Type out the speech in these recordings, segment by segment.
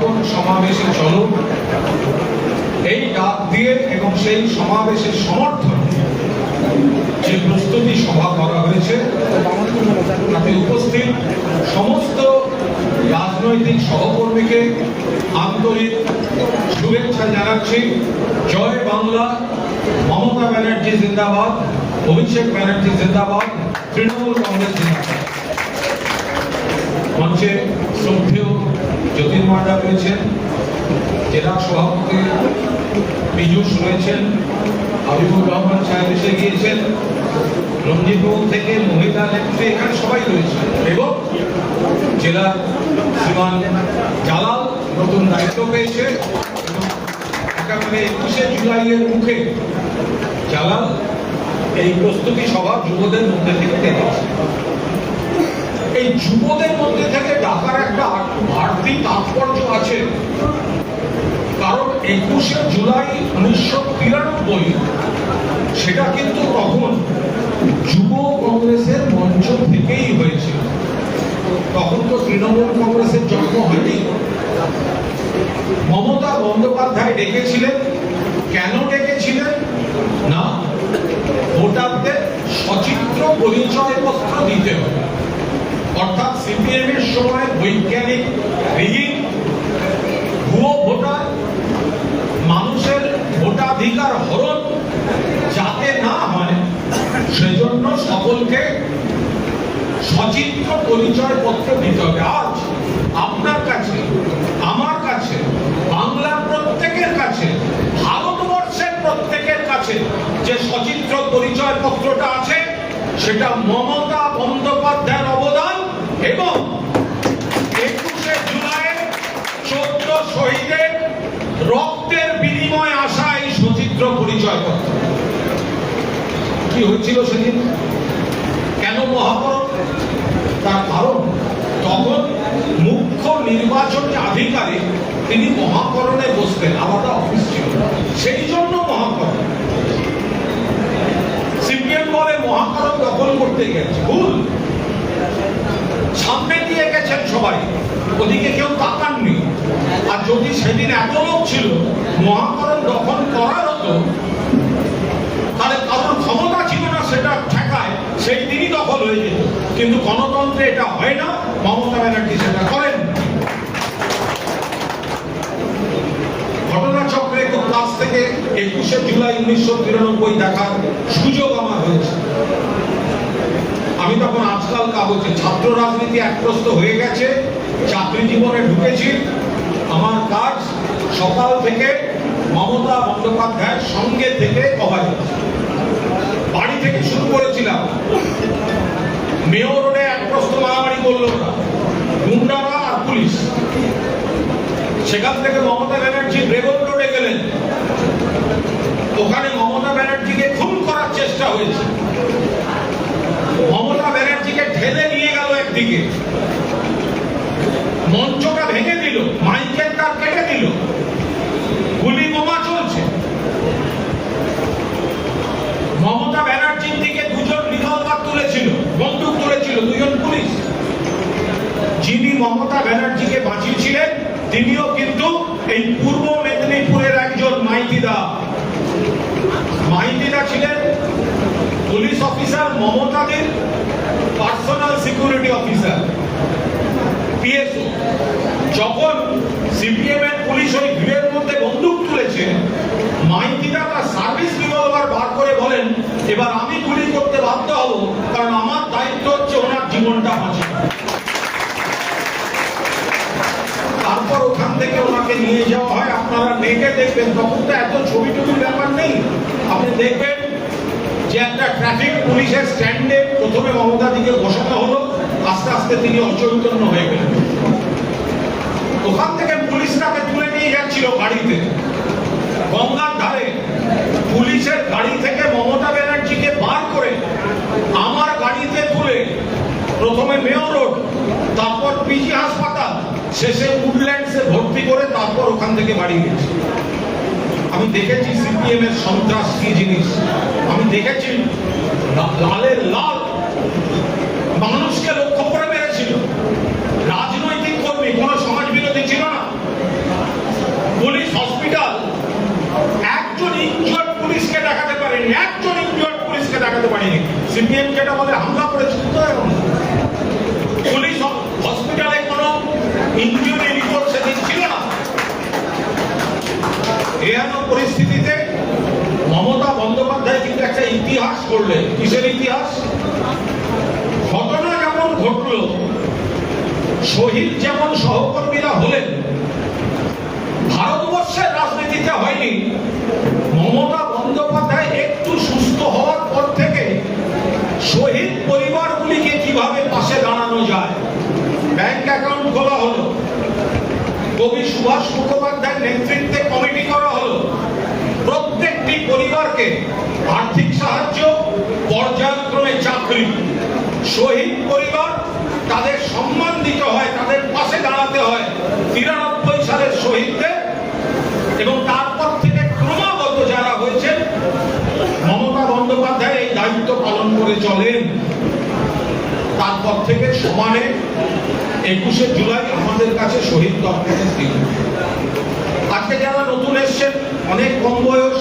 তর্পণ সমাবেশে চলো এই ডাক দিয়ে এবং সেই সমাবেশের সমর্থন যে প্রস্তুতি সভা করা হয়েছে, তাতে উপস্থিত সমস্ত রাজনৈতিক সহকর্মীকে আন্তরিক শুভেচ্ছা জানাচ্ছি। জয় বাংলা, মমতা ব্যানার্জি জিন্দাবাদ, অভিষেক ব্যানার্জি জিন্দাবাদ, তৃণমূল কংগ্রেস জিন্দাবাদ। মঞ্চে শ্রদ্ধেয় জ্যোতির্মাডা রয়েছেন, জেলা সভাপতি পীযূষ রয়েছেন, হাবিবুর রহমান সাহেব এসে গিয়েছেন, রঞ্জিতবাবু থেকে মহিলা নেত্রী এখানে সবাই রয়েছে এবং জেলার শ্রীমান জালাল নতুন দায়িত্ব পেয়েছে একেবারে একুশে জুলাইয়ের মুখে জালাল এই প্রস্তুতি সভা যুবদের মধ্যে থেকে এই যুবদের মধ্যে থেকে ডাকার একটা বাড়তি তাৎপর্য আছে। কারণ একুশে জুলাই উনিশশো তিরানব্বই, সেটা কিন্তু তখন যুব কংগ্রেসের মঞ্চ থেকেই হয়েছিল। তখন তো তৃণমূল কংগ্রেসের জন্ম হয়নি। মমতা বন্দ্যোপাধ্যায় ডেকেছিলেন। কেন ডেকেছিলেন? না, ভোটারদের সচিত্র পরিচয়পত্র দিতে হবে। অর্থাৎ সিপিএম এর সময় বৈজ্ঞানিক রিগিং, ভুয়ো ভোটার, মানুষের ভোটাধিকার হরণ, যাতে না হয়, সেজন্য সকলকে সচিত্র পরিচয় পত্র দিতে হবে। আজ আপনার কাছে, আমার কাছে, বাংলার প্রত্যেকের কাছে, ভারতবর্ষের প্রত্যেকের কাছে যে সচিত্র পরিচয় পত্রটা আছে, সেটা মমতা বন্দ্যোপাধ্যায়ের অবদান এবং একুশে জুলাই চোদ্দ শহীদের রক্তের বিনিময়ে আসা এই সচিত্র পরিচয়পত্র কি হয়েছিল সেদিন? কেন মহাপরণ তার কারণ, তখন মুখ্য নির্বাচনী আধিকারিক তিনি মহাকরণে বসতেন, আলাদা অফিস ছিল। সেই জন্য মহাকরণ। সিপিএম বলে মহাকরণ দখল করতে গেছে। ভুল। সামনে দিয়ে গেছেন সবাই। ওদিকে কেউ তাকাননি। আর যদি সেদিন এত লোক ছিল, মহাকরণ দখল করার হতো, তাহলে কারোর ক্ষমতা ছিল না সেটা ঠেকায়, সেই দিনই দখল হয়ে যেত। কিন্তু গণতন্ত্রে এটা হয় না, মমতা ব্যানার্জি সেটা করেন ঘটনাচক্রে খুব কাছ থেকে একুশে জুলাই উনিশশো তিরানব্বই দেখার সুযোগ আমার হয়েছে। আমি তখন আজকাল কাগজে ছাত্র রাজনীতি একপ্রস্ত হয়ে গেছে, চাকরি জীবনে ঢুকেছি। আমার কাজ সকাল থেকে মমতা বন্দ্যোপাধ্যায়ের সঙ্গে থেকে কভার বাড়ি থেকে শুরু করেছিলাম। মেয়র রোডে একপ্রস্ত মারামারি করল গুন্ডারা আর পুলিশ। সেখান থেকে মমতা ব্যানার্জি বেগম রোডে গেলেন। ওখানে মমতা ব্যানার্জিকে খুন করার চেষ্টা হয়েছে। ব্যানার্জিকে ঠেলে নিয়ে গেল একদিকে। মঞ্চটা ভেঙে দিল, মাইকের তার কেটে দিল। গুলি বোমা চলছে। মমতা ব্যানার্জির দিকে দুজন রিভলভার তুলেছিল, বন্দুক তুলেছিল, দুজন পুলিশ। যিনি মমতা ব্যানার্জিকে বাঁচিয়েছিলেন, তিনিও কিন্তু এই পূর্ব মেদিনীপুরের একজন মাইতিদা। মাইতিদা ছিলেন পুলিশ অফিসার মমতাদের। পার্সোনাল সিকিউরিটি অফিসার পিএসও যখন সিপিএম এর পুলিশ ওই ভিড়ের মধ্যে বন্দুক তুলেছে, মাইতিদা তার সার্ভিস রিভলভার বার করে বলেন, এবার আমি গুলি করতে বাধ্য হব, কারণ আমার দায়িত্ব হচ্ছে ওনার জীবনটা বাঁচানো। তারপর ওখান থেকে ওনাকে নিয়ে যাওয়া হয়। আপনারা নেটে দেখবেন, তখন তো এত ছবি ব্যাপার নেই। আপনি দেখবেন যে একটা ট্রাফিক পুলিশের স্ট্যান্ডে প্রথমে মমতা দিকে বসানো হলো, আস্তে আস্তে তিনি অচৈতন্য হয়ে গেলেন। ওখান থেকে পুলিশ তাকে তুলে নিয়ে যাচ্ছিল গাড়িতে গঙ্গার ধারে পুলিশের গাড়ি থেকে মমতা ব্যানার্জিকে বার করে আমার গাড়িতে তুলে প্রথমে মেয়র রোড, তারপর পিজি হাসপাতাল, শেষে উডল্যান্ডসে ভর্তি করে তারপর ওখান থেকে বাড়ি গেছি। আমি দেখেছি সিপিএম এর সন্ত্রাস কি জিনিস। আমি দেখেছি লালের লাল মানুষকে লক্ষ্য করে মেরেছিল রাজনৈতিক কর্মী, কোনো সমাজ বিরোধী ছিল না। পুলিশ হসপিটাল, একজন ইনজুয়ার পুলিশকে দেখাতে পারেনি, একজন ইনজুয়ার পুলিশকে দেখাতে পারেনি। সিপিএম যেটা বলে হামলা করে ছুটতে হয় পুলিশ হসপিটালে কোনো ইনজুরি রিপোর্ট সেদিন ছিল না। এহেন পরিস্থিতিতে মমতা বন্দ্যোপাধ্যায় কিন্তু একটা ইতিহাস করলেন। কিসের ইতিহাস? শহীদ যেমন সহকর্মীরা হলেন, ভারতবর্ষের রাজনীতিতে হয়নি। মমতা বন্দ্যোপাধ্যায় একটু সুস্থ হওয়ার পর থেকে শহীদ পরিবারগুলিকে কীভাবে পাশে দাঁড়ানো যায়, ব্যাংক অ্যাকাউন্ট খোলা হলো, কবি সুভাষ মুখোপাধ্যায়ের নেতৃত্বে কমিটি করা হলো, প্রত্যেকটি পরিবারকে আর্থিক সাহায্য, পর্যায়ক্রমে চাকরি। শহীদ পরিবার তাদের সম্মান দিতে হয় তাদের পাশে দাঁড়াতে একুশে জুলাই আমাদের কাছে শহীদ আজকে যারা নতুন এসছেন, অনেক কম বয়স,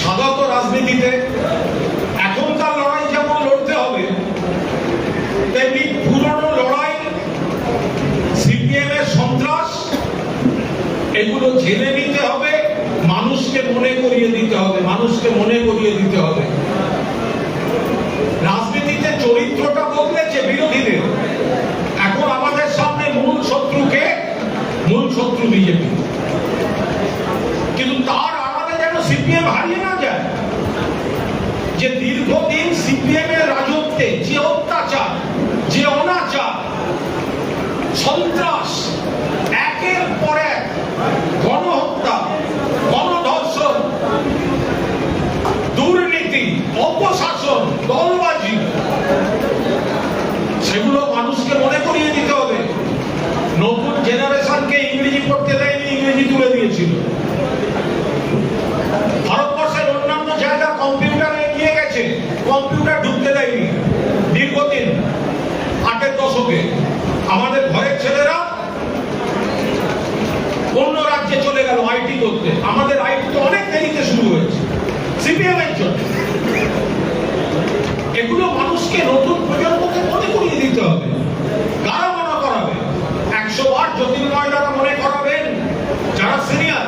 স্বাগত রাজনীতিতে, এখনকার লড়াই যেমন লড়তে হবে, তেমনি পুরনো লড়াই সিপিএম এর সন্ত্রাস এগুলো জেনে নিতে হবে, মানুষকে মনে করিয়ে দিতে হবে, মানুষকে মনে করিয়ে দিতে হবে। রাজনীতিতে চরিত্রটা বদলেছে বিরোধীদের। এখন আমাদের সামনে মূল শত্রুকে, মূল শত্রু বিজেপি। কিন্তু তার আড়ালে যেন সিপিএম হারিয়ে না যায়, যে দীর্ঘদিন সিপিএম এর রাজত্বে যে অত্যাচার, যে অনাচার, সন্ত্রাস একের পর এক গণহত্যা গণধর্ষণ দুর্নীতি অপশাসন দলবাজি সেগুলো মানুষকে মনে করিয়ে দিতে হবে নতুন জেনারেশনকে ইংরেজি পড়তে দেয়নি ইংরেজি তুলে দিয়েছিল ভারতবর্ষের অন্যান্য জায়গা কম্পিউটার এগিয়ে গেছে কম্পিউটার ঢুকতে দেয়নি দীর্ঘদিন আটের দশকে আমাদের ঘরের ছেলেরা অন্য রাজ্যে চলে গেল আইটি করতে আমাদের আইটি তো অনেক দেরিতে শুরু হয়েছে সিপিএম এর জন্য এগুলো মানুষকে নতুন প্রজন্মকে মনে করিয়ে দিতে হবে কারা মনে করাবে একশো বার জ্যোতির্ময় দ্বারা মনে করাবেন যারা সিনিয়র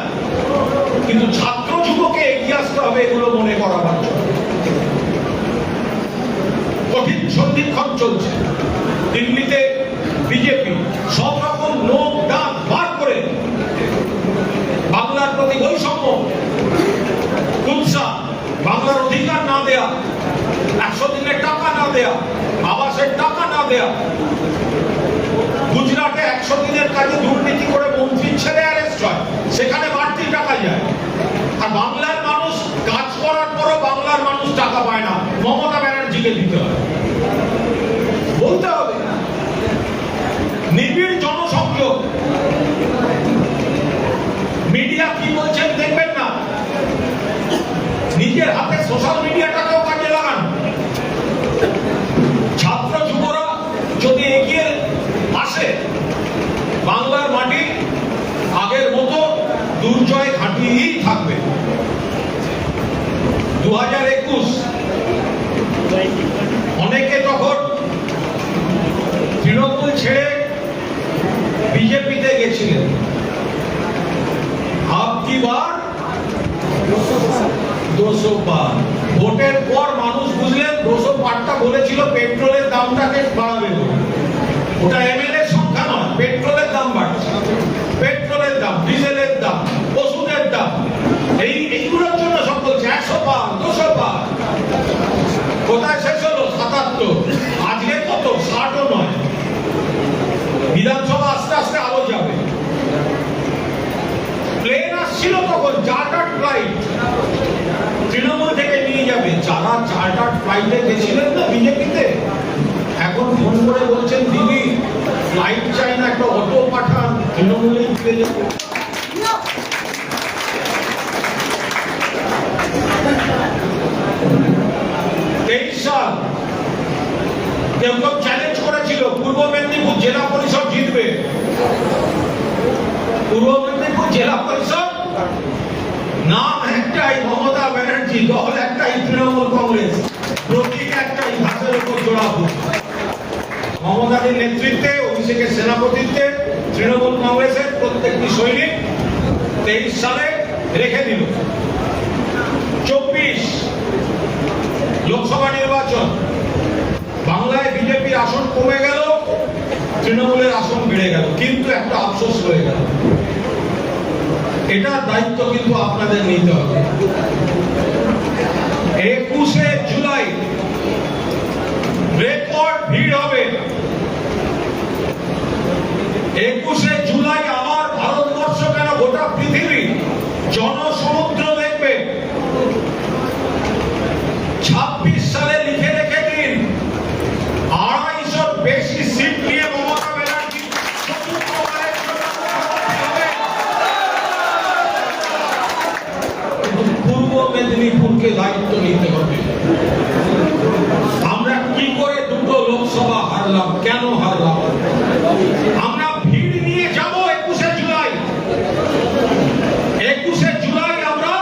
কিন্তু ছাত্র যুবকে আসতে হবে এগুলো মনে করাবার জন্য কঠিন সন্ধিক্ষণ চলছে। দিল্লিতে বিজেপি সব রকম লোক ডাক বার করে বাংলার প্রতি বৈষম্য, কুৎসা, বাংলার অধিকার না দেয়া, একশো দিনের টাকা না দেয়া, আবাসের টাকা না দেয়া, গুজরাটে একশো দিনের কাজে দুর্নীতি করে মন্ত্রী ছেলে অ্যারেস্ট হয়, সেখানে বাড়তি টাকা যায়। আর বাংলার মানুষ কাজ করার পরও বাংলার মানুষ টাকা পায় না মমতা ব্যানার্জিকে দিতে হবে বলতে হবে। নিবিড় জনসংযোগ মিডিয়া কি বলছেন দেখবেন না নিজের হাতে সোশ্যাল মিডিয়াটাকেও কাজে লাগান ছাত্র যুবরা যদি এগিয়ে আসে বাংলার মাটি আগের মতো দুর্জয় ঘাঁটিয়েই থাকবে দু হাজার একুশ অনেকে তখন তৃণমূল ছেড়ে বিজেপিতে গেছিলেন। ভোটের পর মানুষ বুঝলেন দুশো বলেছিল, পেট্রোলের দামটাকে বাড়াবে। ওটা সংখ্যা নয়, পেট্রোলের দাম বাড়ছে। পেট্রোলের দাম, ডিজেলের দাম, ওষুধের দাম, এই এইগুলোর জন্য সব বলছে একশো দুশো কোথায় শেষ হলো? সাতাত্তর। আজকে কত? ষাটও নয়। বিধানসভা আস্তে আস্তে আরও যাবে। প্লেন আসছিল তখন চার্টার ফ্লাইট তৃণমূল থেকে নিয়ে যাবে। যারা চার্টার ফ্লাইটে গেছিলেন না বিজেপিতে, এখন ফোন করে বলছেন, দিদি ফ্লাইট চাই না একটা অটো পাঠান, তৃণমূলেই ফিরে যাব তেইশ সাল, কেউ কেউ পূর্ব মেদিনীপুর জেলা পরিষদ জিতবে। পূর্ব মেদিনীপুর জেলা পরিষদ? নাম একটাই মমতা ব্যানার্জি, দল একটাই তৃণমূল কংগ্রেস। প্রতীক একটাই ঘাসের উপর জোড়াবো মমতাদের নেতৃত্বে, অভিষেকের সেনাপতিত্বে, তৃণমূল কংগ্রেসের প্রত্যেকটি সৈনিক তেইশ সালে রেখে দিল চব্বিশ লোকসভা নির্বাচন বাংলায় বিজেপির আসন কমে কিন্তু একটা আফসোস হয়ে গেল। এটা দায়িত্ব কিন্তু আপনাদের নিতে হবে। একুশে জুলাই, রেকর্ড ভিড় হবে। একুশে জুলাই আমার ভারতবর্ষ কেন গোটা পৃথিবী জনসমুদ্র দেখবে ছাব্বিশ সালে লিখে রেখে দিন আড়াইশোর বেশি সিট নিয়ে মমতা ব্যানার্জি চতুর্থবারের জন্য মুখ্যমন্ত্রী হবে। কিন্তু পূর্ব মেদিনীপুরকে দায়িত্ব নিতে হবে আমরা কি করে দুটো লোকসভা হারলাম কেন হারলাম আমরা ভিড় নিয়ে যাব একুশে জুলাই একুশে জুলাই আমরা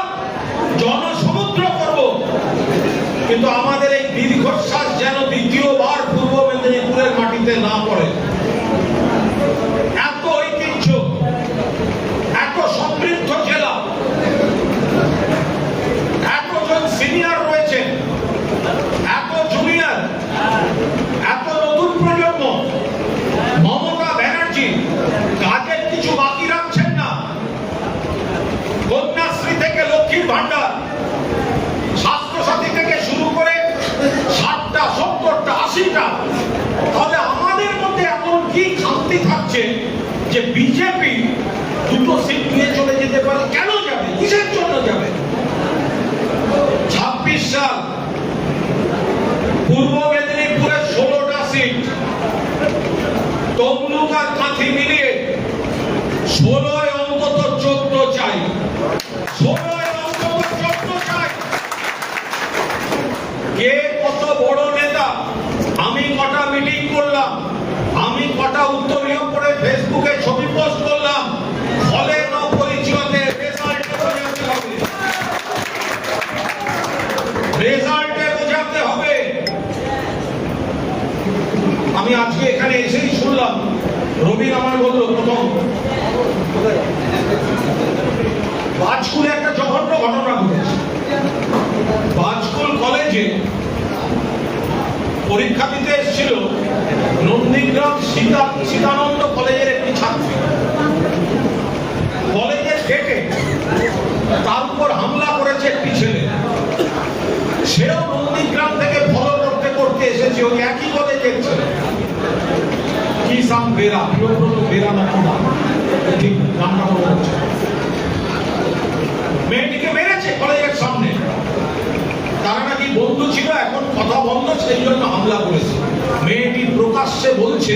জনসমুদ্র করব কিন্তু আমাদের এই দীর্ঘশ্বাস যেন দ্বিতীয়বার পূর্ব মেদিনীপুরের মাটিতে না পড়ে এত ঐতিহ্য এত সমৃদ্ধ জেলা এতজন সিনিয়র রয়েছেন এত জুনিয়র এত নতুন প্রজন্ম মমতা ব্যানার্জি কাজের কিছু বাকি রাখছেন না কন্যাশ্রী থেকে লক্ষ্মীর ভান্ডার স্বাস্থ্যসাথী থেকে শুরু করে ষাটটা সত্তরটা আশিটা তাহলে আমাদের মধ্যে এমন কি খামতি থাকছে যে বিজেপি দুটো সিট নিয়ে চলে যেতে পারে কেন যাবে কিসের জন্য যাবে ছাব্বিশ সাল পূর্ব মেদিনীপুরের ষোলোটা সিট তমলুক আর কাঁথি মিলিয়ে ষোলোয় অন্তত চোদ্দ চাই। কে কত বড় নেতা? আমি কটা মিটিং করলাম, আমি কটা উত্তরীয় করে ফেসবুকে ছবি পোস্ট করলাম, ফলে ন পরিচয়তে রেজাল্টে বোঝাতে হবে। রেজাল্টে বোঝাতে হবে। আমি আজকে এখানে এসেই রবীন আমার বলল, প্রথম। বাজকুলে একটা জঘন্য ঘটনা ঘটেছে। বাজকুল কলেজে পরীক্ষা দিতে এসেছিল নন্দীগ্রাম সীতা, সীতানন্দ কলেজের একটি ছাত্রী। কলেজের গেটে তার উপর হামলা করেছে একটি ছেলে। সেও নন্দীগ্রাম থেকে ফলো করতে করতে এসেছে ওই একই কলেজের ছেলে কি সাম বেরা বেরা না নাম ঠিক নামটা মনে হচ্ছে। মেয়েটিকে মেরেছে কলেজের সামনে। তারা নাকি বন্ধু ছিল, এখন কথা বন্ধ, সেই জন্য হামলা করেছে। মেয়েটি প্রকাশ্যে বলছে,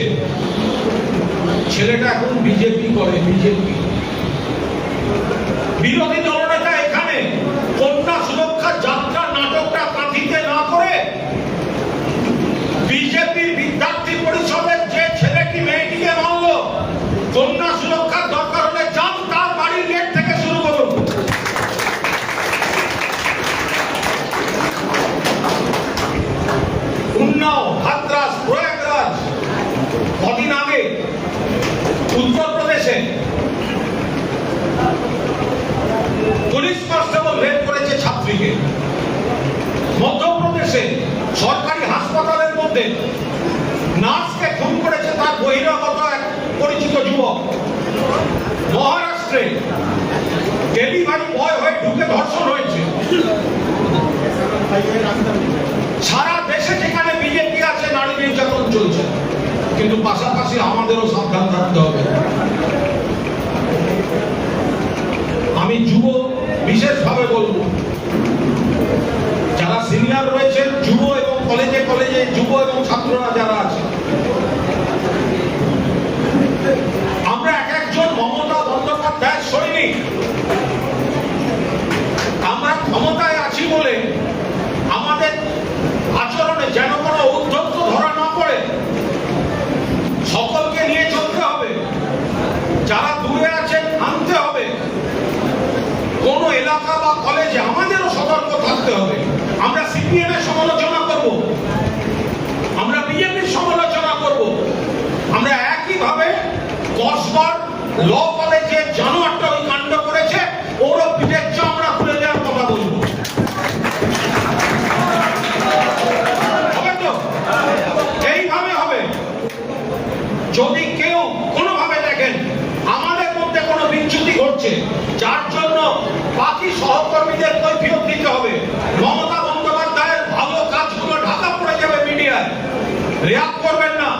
ছেলেটা এখন বিজেপি করে, বিজেপি। বিরোধী দলনেতা এখানে কন্যা সুরক্ষা যাত্রা নাটকটা কাঁথিতে না করে বিজেপির বিদ্যার্থী পরিষদের যে ছেলেটি মেয়েটিকে মারল কন্যা সুরক্ষার দরকার হলে যান তার বাড়ির গেট থেকে শুরু করুন উন্নাও হাতরাস প্রয়াগরাজ কদিন আগে উত্তরপ্রদেশে পুলিশ কনস্টেবল রেপ করেছে ছাত্রীকে মধ্যপ্রদেশে সরকারি হাসপাতালের মধ্যে নার্সকে খুন করেছে তার বহিরাগত এক পরিচিত যুবক। মহারাষ্ট্রে ডেলিভারি বয় হয়ে ঢুকে ধর্ষণ হয়েছে। সারা দেশে যেখানে বিজেপি আছে, নারী নির্যাতন চলছে। কিন্তু পাশাপাশি আমাদেরও সাবধান থাকতে হবে। আমি যুব বিশেষভাবে বলব, যারা সিনিয়র রয়েছেন, যুব কলেজে কলেজে যুব এবং ছাত্ররা যারা আছে আমরা এক একজন মমতা বন্দ্যোপাধ্যায়ের সৈনিক আমরা ক্ষমতায় আছি বলে আমাদের আচরণে যেন কোনো উদ্ধত্ত ধরা না পড়ে সকলকে নিয়ে চলতে হবে যারা দূরে আছেন আনতে হবে কোন এলাকা বা কলেজে আমাদেরও সতর্ক থাকতে হবে আমরা সিপিএম এর সমালোচনা করব আমরা বিজেপির সমালোচনা করব আমরা একইভাবে কসবার ল কলেজে জানোয়ারটা ওই কাণ্ড করেছে ওরও পিঠের চামড়া খুলে দেওয়ার কথা বলব হবে তো এইভাবে হবে যদি কেউ কোনোভাবে দেখে করছে যার জন্য বাকি সহকর্মীদের কৈফিয়ত দিতে হবে মমতা বন্দ্যোপাধ্যায়ের ভালো কাজগুলো ঢাকা পড়ে যাবে মিডিয়ায় রেয়াত করবেন না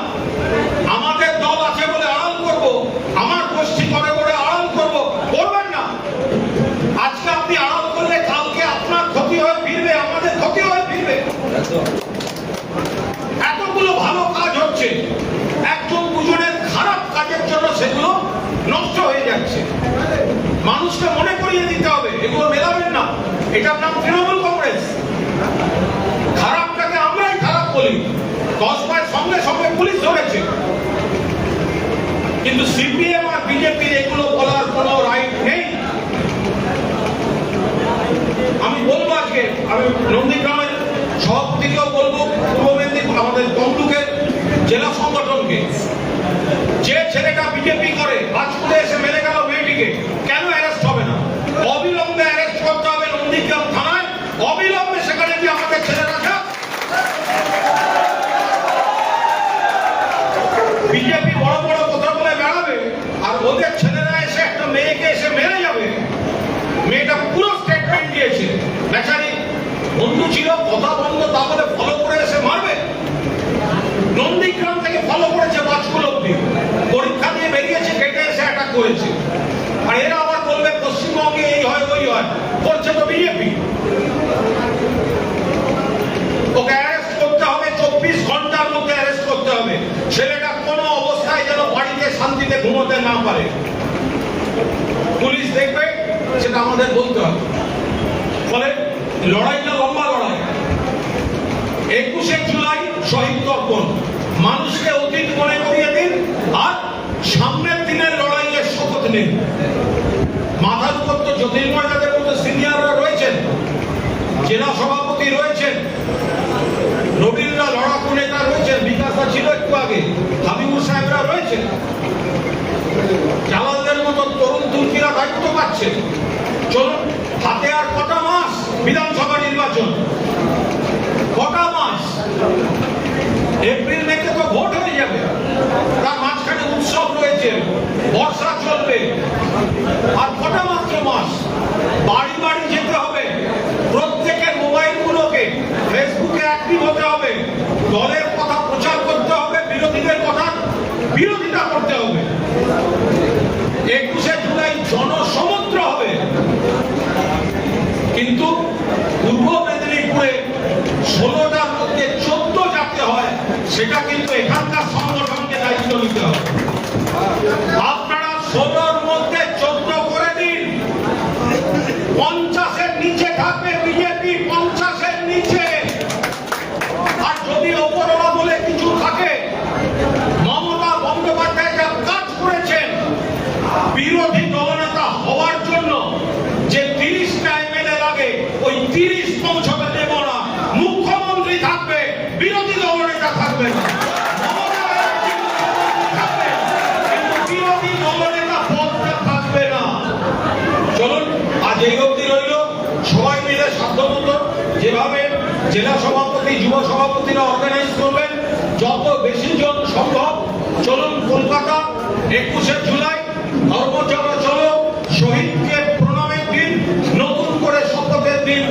আমাদের দল আছে বলে আড়াল করব আমার গোষ্ঠী করে বলে আড়াল করব করবেন না আজকে আপনি আড়াল করলে কালকে আপনার ক্ষতি হয়ে ফিরবে আমাদের ক্ষতি হয়ে ফিরবে এতগুলো ভালো কাজ হচ্ছে একজন দুজনের খারাপ কাজের জন্য নষ্ট হয়ে যাচ্ছে। মানুষকে মনে করিয়ে দিতে হবে, এগুলো মেলাবেন না। এটার নাম তৃণমূল কংগ্রেস। খারাপটাকে আমরাই খারাপ বলি। মাস সঙ্গে সঙ্গে পুলিশ ধরেছে। কিন্তু সিপিএম আর বিজেপির এগুলো বলার কোনো রাইট নেই। আমি বলব আজকে, আমি নন্দীগ্রামের সভাপতিকেও বলব, পূর্ব মেদিনীপুর, আমাদের তমলুকের জেলা সংগঠনকে। যে ছেলেটা বিজেপি করে রাজপুরে এসে মেরে গেল মেয়েটিকে কেন অ্যারেস্ট হবে না অবিলম্বে অ্যারেস্ট করতে হবে নন্দীগ্রাম থানায় অবিলম্বে সেখানে কি আমাদের ছেলেরা যাক বিজেপি বড় বড় কথা বলে বেড়াবে আর ওদের ছেলেরা এসে একটা মেয়েকে এসে মেরে যাবে মেয়েটা পুরো স্টেটমেন্ট দিয়েছে বেচারি বন্ধু ছিল কথা বন্ধ তাহলে ফলো করে এসে মারবে নন্দীগ্রাম থেকে ফলো করেছে বাজকুল অব্দি পরীক্ষা দিয়ে বেরিয়েছে কেটে এসে অ্যাটাক করেছে আর এরা আবার বলবে পশ্চিমবঙ্গে এই হয় ওই হয় করছে তো বিজেপি ওকে অ্যারেস্ট করতে হবে চব্বিশ ঘণ্টার মধ্যে অ্যারেস্ট করতে হবে ছেলেটা কোনো অবস্থায় যেন বাড়িতে শান্তিতে ঘুমোতে না পারে পুলিশ দেখবে, সেটা আমাদের বলতে হবে। ফলে লড়াইটা লম্বা লড়াই। একুশে জুলাই শহীদ তর্পণ মানুষকে অতীত মনে করিয়ে দিন, আর সামনের দিনের লড়াইয়ের শপথ নিন। মাথার উপর তো জ্যোতির্ময় যাদের মতো সিনিয়ররা রয়েছেন, জেলা সভাপতি রয়েছেন রবীন্দ্র লড়াকু নেতা রয়েছেন, বিকাশা ছিল একটু আগে, হাবিবুর সাহেবরা রয়েছেন। জালালদের মতো তরুণ তুর্কিরা দায়িত্ব পাচ্ছে। চলুন হাতে আর কটা মাস বিধানসভা নির্বাচন কটা মাস এপ্রিল মেতে তো ভোট হয়ে যাবে তার মাঝখানে উৎসব রয়েছে বর্ষা চলবে আর কটা মাত্র মাস বাড়ি বাড়ি যেতে হবে প্রত্যেকের মোবাইলগুলোকে ফেসবুকে অ্যাক্টিভ হতে হবে দলের কথা প্রচার করতে হবে বিরোধীদের কথা বিরোধিতা করতে হবে একুশে জুলাই জনসমুদ্র হবে কিন্তু পূর্ব মেদিনীপুরে ষোলোটার মধ্যে চোদ্দ যাতে হয় সেটা কিন্তু এখানকার সংগঠনকে দায়িত্ব নিতে হবে আপনারা জেলা সভাপতি, যুব সভাপতিরা অর্গানাইজ করবেন। যত বেশি জন সম্ভব, চলুন কলকাতা, একুশে জুলাই ধর্মচলা চলো, শহীদকে প্রণামের দিন, নতুন করে শপথের দিন